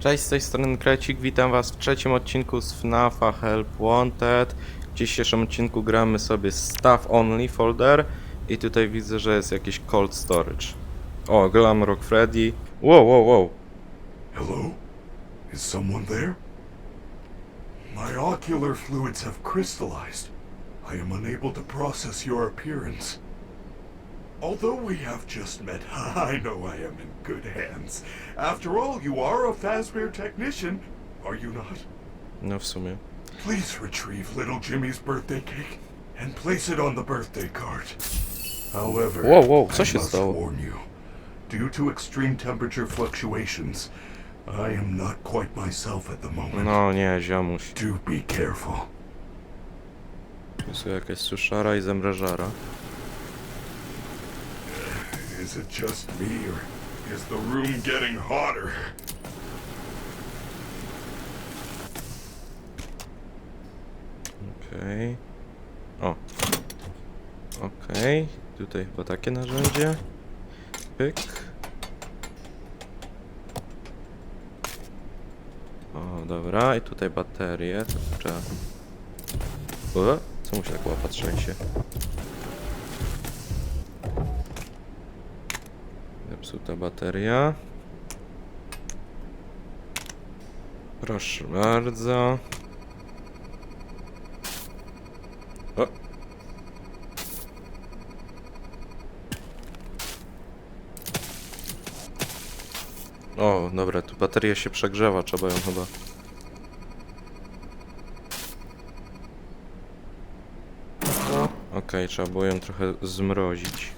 Cześć, z tej strony Krecik, witam was w trzecim odcinku z FNAFa Help Wanted. W dzisiejszym odcinku gramy sobie Staff Only folder i tutaj widzę, że jest jakiś cold storage. O, Glamrock Freddy. Wow, wow, wow. Hello? Is someone there? My ocular fluids have crystallized. I am unable to process your appearance. Although we have just met, I know I am in good hands. After all, you are a Fazbear technician, are you not? No w sumie. Please retrieve little Jimmy's birthday cake and place it on the birthday card. However, Whoa, whoa, co I must stało? warn you, due to extreme temperature fluctuations, I am not quite myself at the moment. No nie, ziomuś. Do be careful. Jest jakaś suszara i zamrażara. Is it just me, or is the room getting hotter? Okej. O. Okej. Tutaj chyba takie narzędzie. Pyk. O, dobra. I tutaj baterie. To trzeba... O, co mu się tak łapa trzęsie? Zepsuta bateria. Proszę bardzo. O. O, dobra, tu bateria się przegrzewa, trzeba ją chyba. Okej, trzeba było ją trochę zmrozić.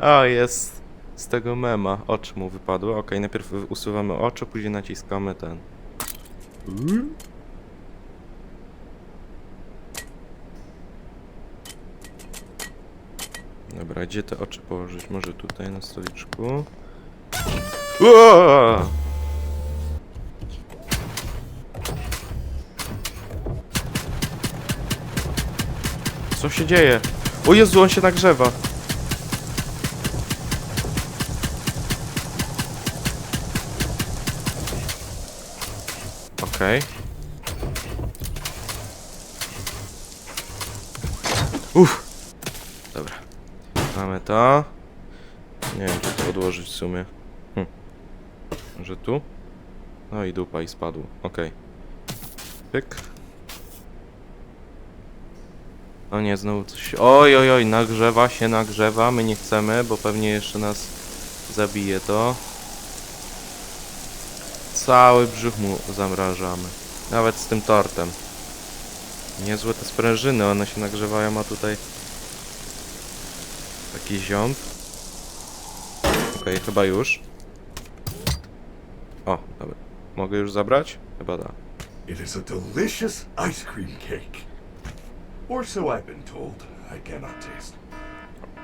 A, jest z tego mema. Oczy mu wypadły. Okej, najpierw usuwamy oczy, później naciskamy ten. Dobra, gdzie te oczy położyć? Może tutaj na stoliczku. Uaa! Co się dzieje? O Jezu, on się nagrzewa. Okej. Uff. Dobra. Mamy to. Nie wiem, czy to odłożyć w sumie. Hm. Może tu? No i dupa i spadł. Okej. Pyk. O nie, znowu coś... Oj, oj, oj, nagrzewa się, nagrzewa. My nie chcemy, bo pewnie jeszcze nas zabije to. Cały brzuch mu zamrażamy. Nawet z tym tortem. Niezłe te sprężyny, one się nagrzewają, a tutaj... Taki ziąb. Okej, chyba już. O, dobra. Mogę już zabrać? Chyba da. It is a delicious ice cream cake. Or so I've been told. I cannot taste.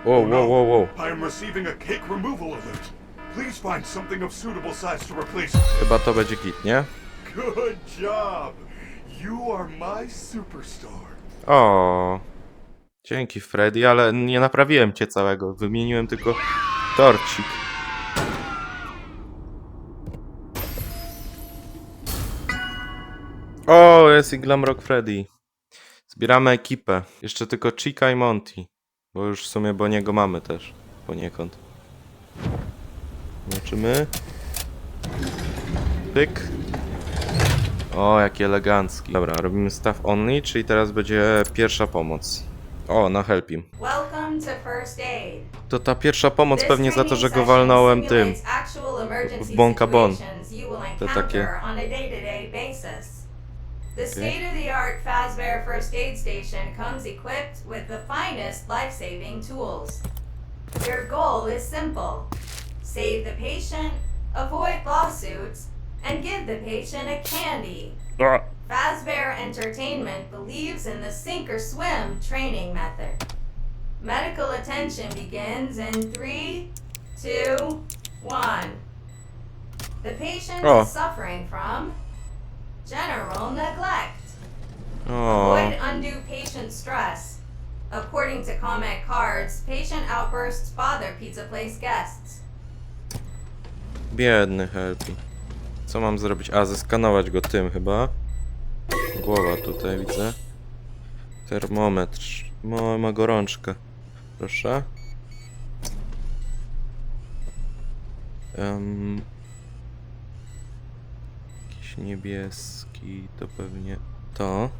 Wow, no. wow, wow, wow. I am receiving a cake removal alert. Please find something of suitable size to replace. Chyba to będzie git, nie? Good job. You are my superstar. O. Dzięki Freddy, ale nie naprawiłem cię całego. Wymieniłem tylko torcik. O, jest i Glamrock Freddy. Zbieramy ekipę. Jeszcze tylko Chica i Monty. Bo już w sumie Boniego mamy też. Poniekąd. Zobaczymy. Pyk. O, jaki elegancki. Dobra, robimy staff only, czyli teraz będzie pierwsza pomoc. O, na help him. Welcome to First Aid. To ta pierwsza pomoc pewnie za to, że go walnąłem tym. w Bonka Bon. encounter takie-. The state-of-the-art Fazbear First Aid Station comes equipped with the finest life-saving tools. Your goal is simple. Save the patient, avoid lawsuits, and give the patient a candy. A, Fazbear Entertainment believes in the sink or swim training method. Medical attention begins in three, two, one. The patient Oh. is suffering from general neglect. O, Avoid undue patient stress. According to comment cards, patient outbursts bother pizza place guests. Biedny help him. Co mam zrobić? A, zeskanować go tym chyba. Głowa tutaj widzę. Termometr. Ma, ma gorączkę. Proszę. Em, jakiś niebieski, to pewnie to.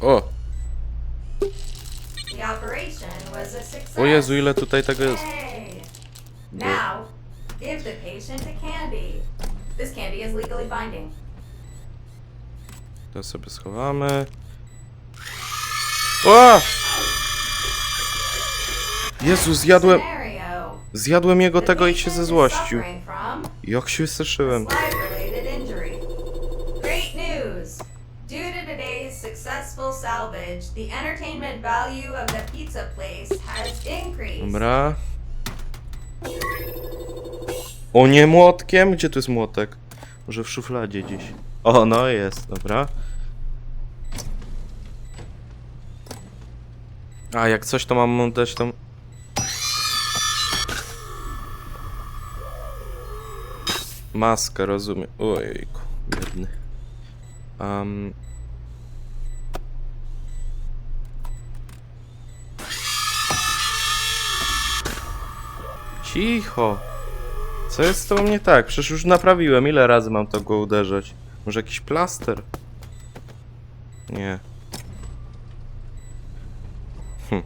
O! The operation was a success. O Jezu, ile tutaj tego jest. To sobie schowamy. O! Jezu, zjadłem, zjadłem jego tego i się patient ze is złościł. suffering from Jak się wystraszyłem. Salvage, the entertainment value of the pizza place has increased. Dobra. O nie, młotkiem? Gdzie tu jest młotek? Może w szufladzie gdzieś. O, no jest, dobra. A, jak coś to mam dać tą... Maskę, rozumiem. Ojejku, biedny. Um... Cicho. Co jest z tobą nie tak? Przecież już naprawiłem. Ile razy mam to go uderzać? Może jakiś plaster? Nie. Hm.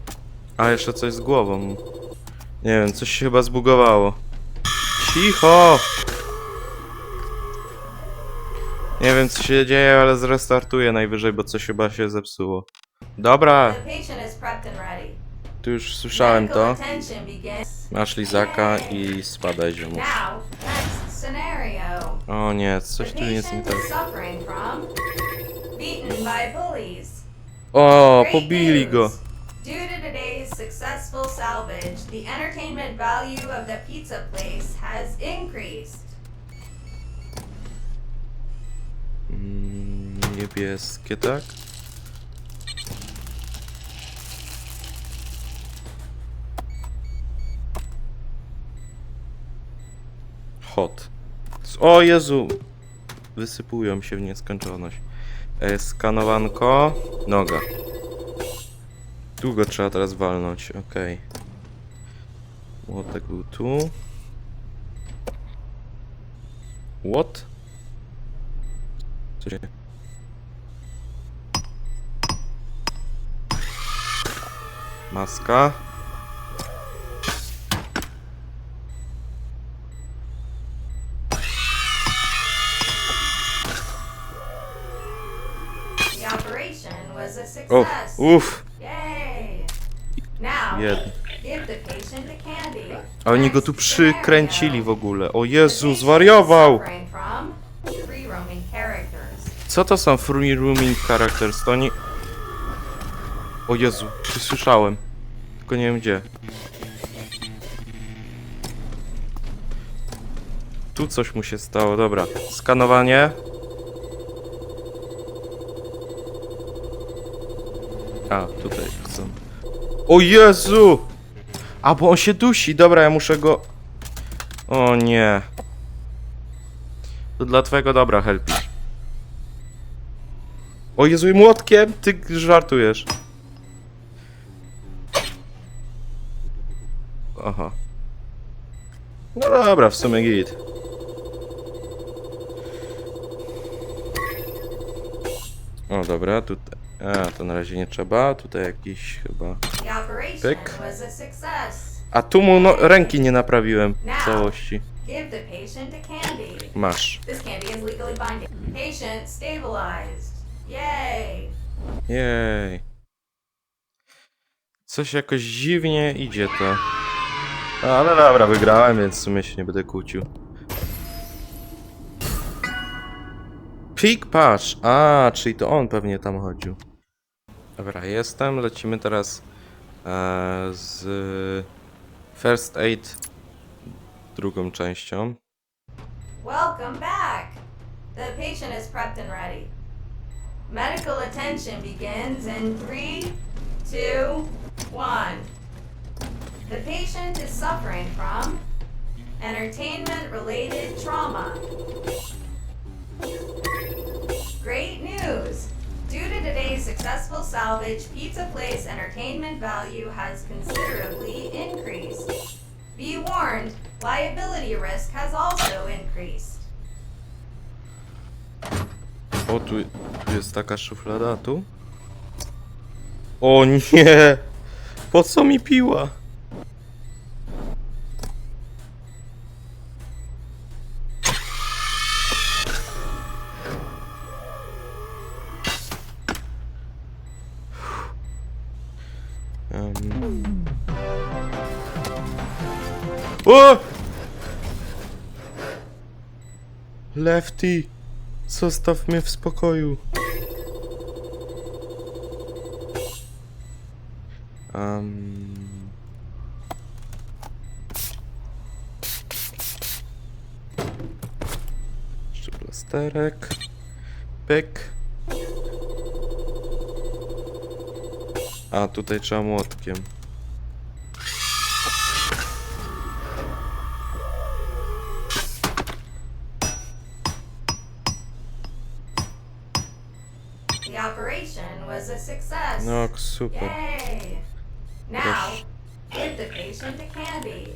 A jeszcze coś z głową. Nie wiem, coś się chyba zbugowało. Cicho! Nie wiem co się dzieje, ale zrestartuję najwyżej, bo coś chyba się zepsuło. Dobra, tu już słyszałem to. Masz lizaka i spadaj ziomuś. O nie, coś tu jest nie tak. O, pobili go. Due to today's successful salvage, the entertainment value of the pizza place has increased. Mm, Niebieskie, tak? Hot. O Jezu! Wysypują się w nieskończoność. E, skanowanko. Noga. Długo trzeba teraz walnąć, okej. Młotek był tu. What? Co się... Maska. O, uff, patient a oni go tu przykręcili w ogóle. O Jezu, zwariował! Co to są free rooming characters? To oni... O Jezu, czy słyszałem? Tylko nie wiem gdzie. Tu coś mu się stało, dobra. Skanowanie. A, tutaj są. O Jezu! A, bo on się dusi. Dobra, ja muszę go... O nie. To dla twojego dobra, Helpi. O Jezu, i młotkiem? Ty żartujesz. Aha. No dobra, w sumie git. O dobra, tutaj. A, to na razie nie trzeba. Tutaj jakiś chyba. Pyk. a. A tu mu no, ręki nie naprawiłem w całości. Give the patient a candy. Masz. This candy is legally binding. Patient stabilized. Yay! Jej. Coś jakoś dziwnie idzie to. Ale dobra, wygrałem, więc w sumie się nie będę kłócił. Pig Patch. A, czyli to on pewnie tam chodził. Dobra, jestem. Lecimy teraz e, z First Aid drugą częścią. Welcome back! The patient is prepped and ready. Medical attention begins in three, two, one. The patient is suffering from entertainment related trauma. Great news! Due to today's successful salvage, Pizza Place entertainment value has considerably increased. Be warned, liability risk has also increased. O, tu, tu jest taka szuflada, tu? O nie! Po co mi piła? O! Lefty! Zostaw mnie w spokoju. Um... Jeszcze plasterek. Pyk. A, tutaj trzeba młotkiem. Candy.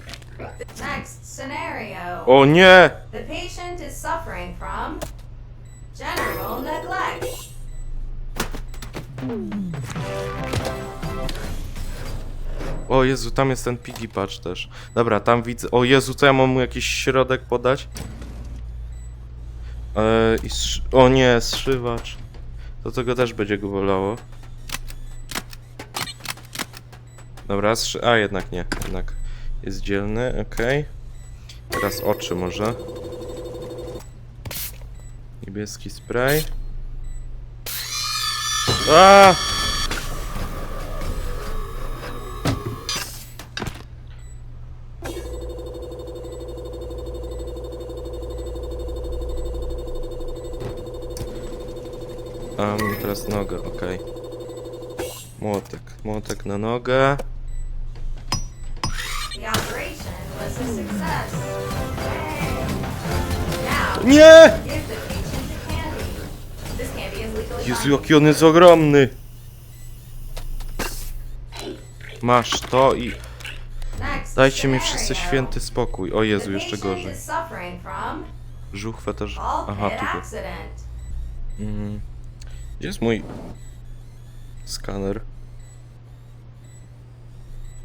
Next scenario. O nie! The patient is suffering from general neglect. O Jezu, tam jest ten piggy patch też. Dobra, tam widzę. O Jezu, co ja mam mu jakiś środek podać? Eee, i sz... O nie, zszywacz. To tego też będzie go bolało. Dobra. A jednak nie, jednak jest dzielny, okej. Teraz oczy może. Niebieski spray. A! Um, teraz nogę, okej. Młotek, młotek na nogę. Legally Jezu, jaki on jest ogromny! Masz to i dajcie mi wszyscy święty spokój. O Jezu, jeszcze gorzej. Żuchwę też... Aha, tu go. Mhm. Gdzie jest mój skaner?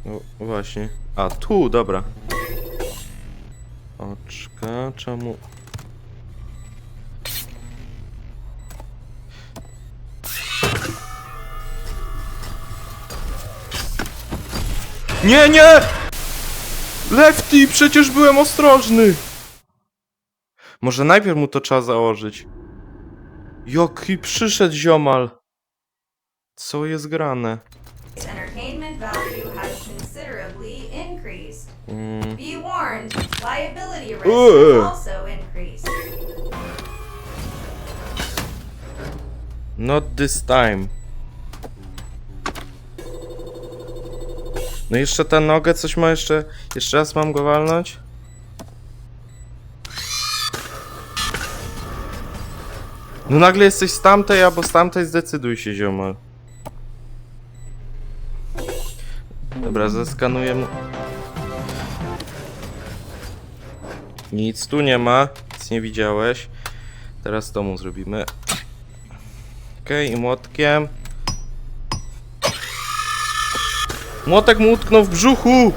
No właśnie. A, tu, dobra. Oczka, czemu... Nie, nie! Lefty, przecież byłem ostrożny! Może najpierw mu to trzeba założyć. Jaki przyszedł ziomal. Co jest grane? Mm. Be warned, liability risk has also increased. Not this time. No jeszcze tę nogę, coś ma jeszcze... Jeszcze raz mam go walnąć? No nagle jesteś z tamtej, albo z tamtej, zdecyduj się, ziomal. Dobra, zeskanuję Nic tu nie ma, nic nie widziałeś. Teraz to mu zrobimy. Okej, i młotkiem. Młotek mu utknął w brzuchu!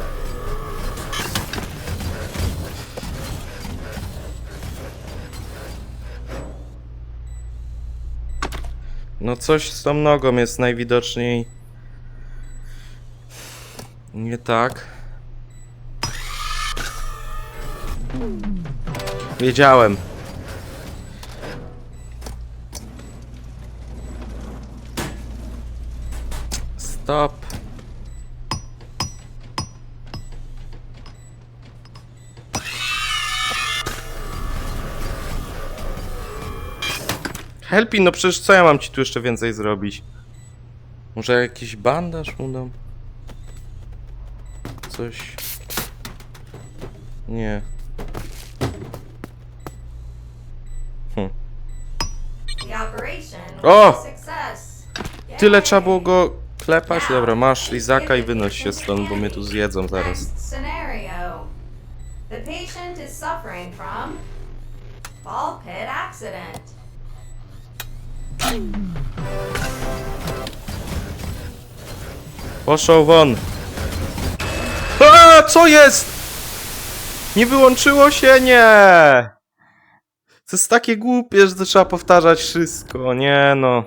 No coś z tą nogą jest najwidoczniej nie tak. Wiedziałem. Stop. Helpi, no przecież co ja mam ci tu jeszcze więcej zrobić? Może jakiś bandaż mu dam? Coś... Nie. O! Tyle trzeba było go klepać? Dobra, masz Lizaka i wynoś się stąd, bo mnie tu zjedzą zaraz. The patient is suffering from ball pit accident. Poszło won! A, co jest? Nie wyłączyło się? Nie! To jest takie głupie, że to trzeba powtarzać wszystko. Nie no.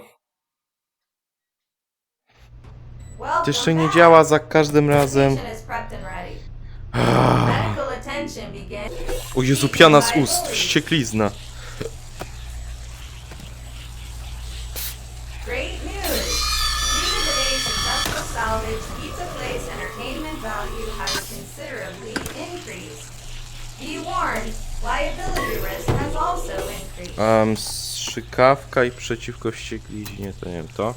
To jeszcze nie działa za każdym razem. Begins. O Jezu, piana z ust, wścieklizna. Um, strzykawka i przeciwko wściekliźnie, to nie wiem, to?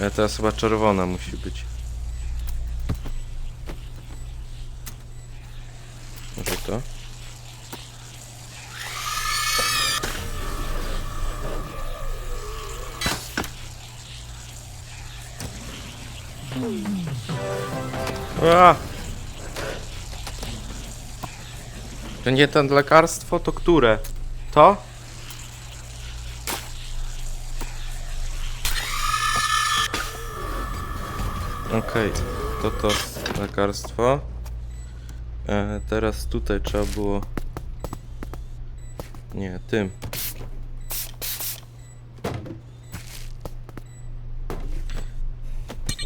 Ale teraz chyba czerwona musi być. Może to? A! To nie ten lekarstwo, to które? To? Okej, to to lekarstwo. E, teraz tutaj trzeba było... Nie, tym.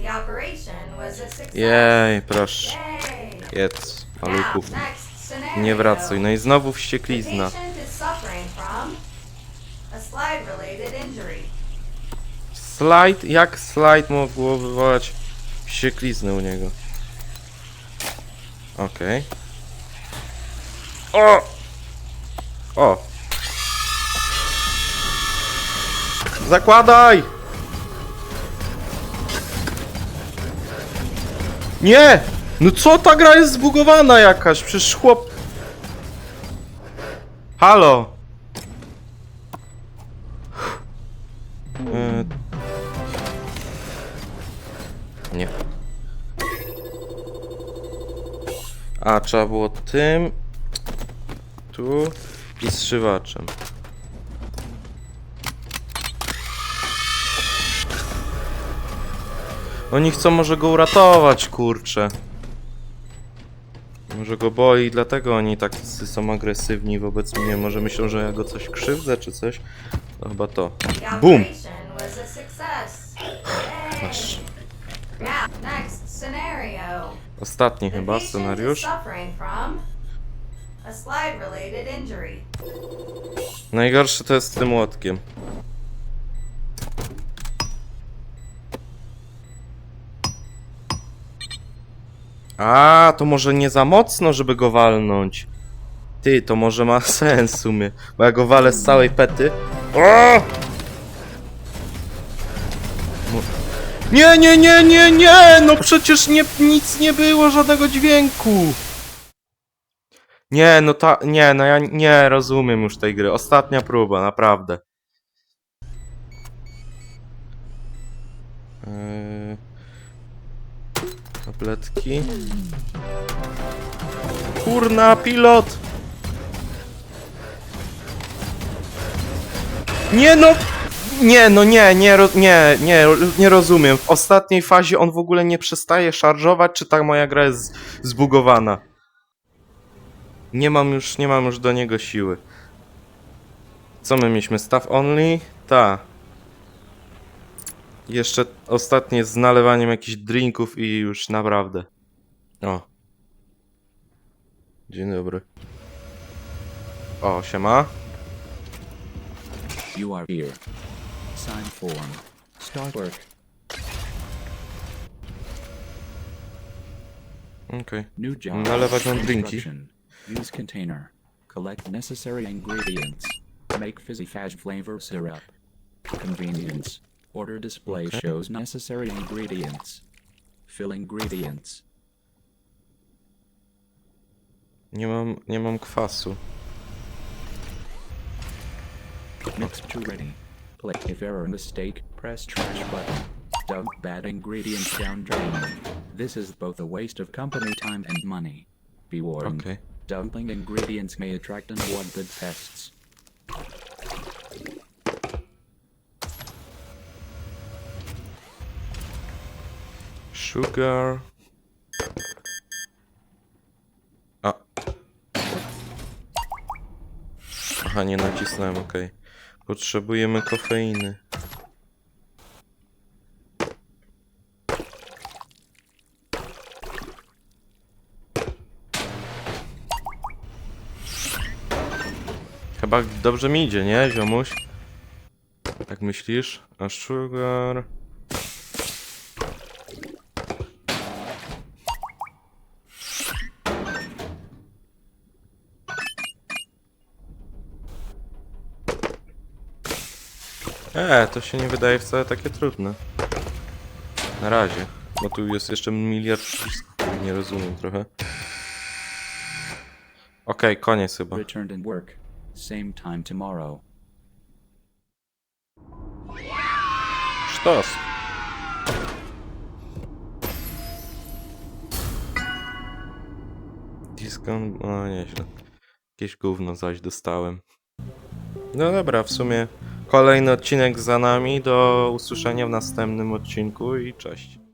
The operation was a success. Jej, proszę. Yay! Jedz, Now, maluchów. next scenario. Nie wracaj. No i znowu The wścieklizna. patient is suffering from a slide-related injury. Slajd? Jak slajd mogło wywołać wściekliznę u niego? Okej. O! O! Zakładaj! Nie! No co ta gra jest zbugowana jakaś? Przecież chłop... Halo! E, Nie. A, trzeba było tym. Tu. I zszywaczem. Oni chcą może go uratować, kurczę. Może go boi, dlatego oni tak są agresywni wobec mnie. Może myślą, że ja go coś krzywdzę, czy coś. No chyba to. Scenario. Ostatni chyba scenariusz. Najgorsze to jest z tym łotkiem. A, to może nie za mocno, żeby go walnąć. Ty, to może ma sens w sumie, bo ja go walę z całej pety. O! Nie, nie, nie, nie, nie! No przecież nie, nic nie było, żadnego dźwięku. Nie, no ta, nie, no ja nie rozumiem już tej gry. Ostatnia próba, naprawdę. Eee, tabletki. Kurna, pilot! Nie no! Nie, no nie, nie, nie, nie, nie rozumiem. W ostatniej fazie on w ogóle nie przestaje szarżować, czy ta moja gra jest zbugowana? Nie mam już, nie mam już do niego siły. Co my mieliśmy? Staff only? Ta. Jeszcze ostatnie z nalewaniem jakichś drinków i już naprawdę. O. Dzień dobry. O, siema. You are here. Sign form. Start work. Okej. New job. Nalewać nam drinki. Instruction. Use container. Collect necessary ingredients. Make fizzy fudge flavor syrup. Convenience. Order display Okay. shows necessary ingredients. Fill ingredients. Nie mam, nie mam kwasu. Mixture ready. Click if error mistake, press trash button. Dump bad ingredients down drain. This is both a waste of company time and money. Be warned. Okay. Dumping ingredients may attract unwanted pests. Sugar. A. Aha, nie nacisnąłem, okej. Potrzebujemy kofeiny. Chyba dobrze mi idzie, nie, ziomuś? Tak myślisz? A sugar... E, to się nie wydaje wcale takie trudne. Na razie. Bo tu jest jeszcze miliard których nie rozumiem trochę. Okej, koniec chyba. Returned and work. Same time tomorrow. Sztos. Discount, no nieźle. Jakieś gówno zaś dostałem. No dobra, w sumie kolejny odcinek za nami. Do usłyszenia w następnym odcinku i cześć.